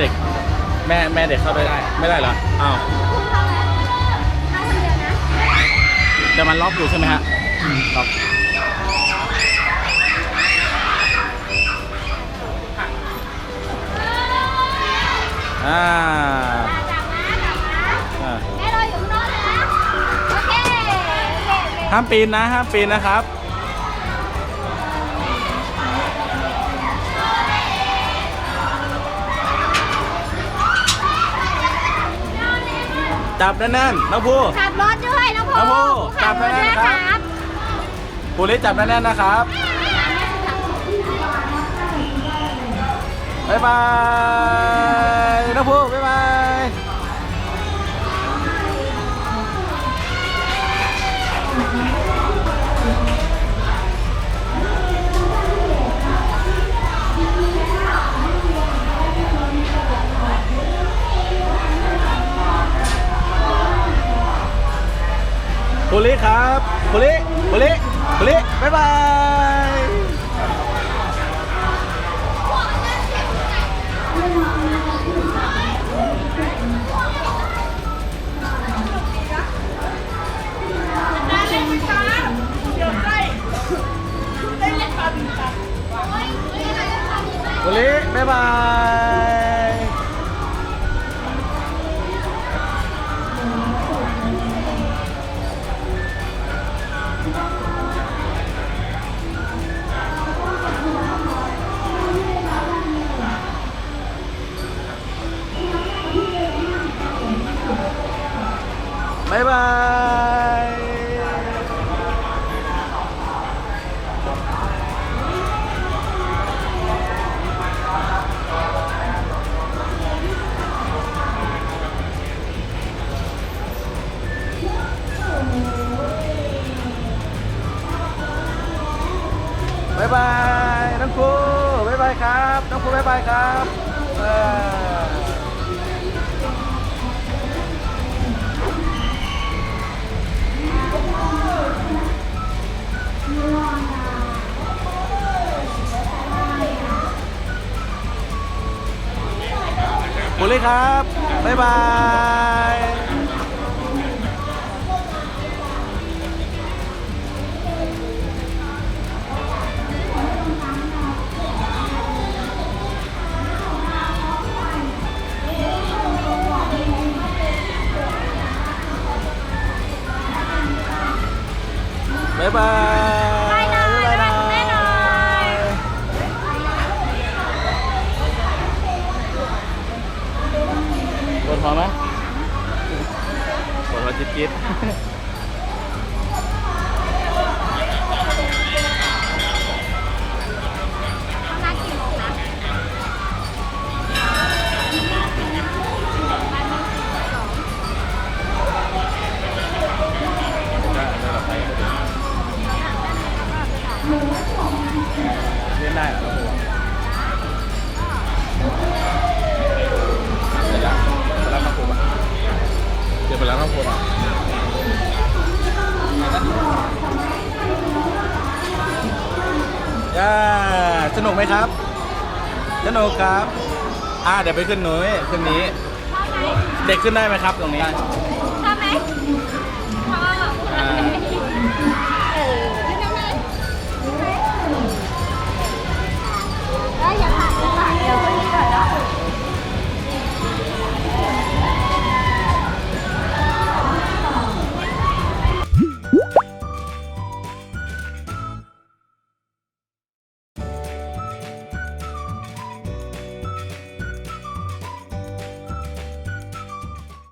เด็กนะครับว่าเด็กแม่แม่เด็กเข้าได้ไม่ได้ไม่ได้เหรออ้าวเข้าแล้วเข้าคนเดียวนะแต่มันล็อกอยู่ใช่ไหมฮะล็อกอ่าจับนะจับนะอ่าแม่รออยู่ข้างนอกนะโอเคโอเคโอเคห้ามปีนนะห้ามปีนนะครับ จับแน่นๆน้องภูขับรถด้วยน้องน้องภูภูขับรถด้วยจับแน่นๆครัครับบภูริจับแน่นๆนะครับบ๊ายบายน้องภูบ๊ายบาย ปุริครับปุริปุริปุริบ๊ายบายปุริบ๊ายบาย บ๊ายบายบายบายน้องครูบายบายครับน้องครูบายบายครับ บุรีครับ บ๊ายบายบ๊ายบาย ปวดหัวไหมปวดหัวจิ๊ดจิ๊ด สนุกไหมครับ สนุกครับ อ่าเดี๋ยวไปขึ้นหนุ้ยขึ้นนี้ชอบไหมเด็กขึ้นได้ไหมครับตรงนี้ ชอบไหม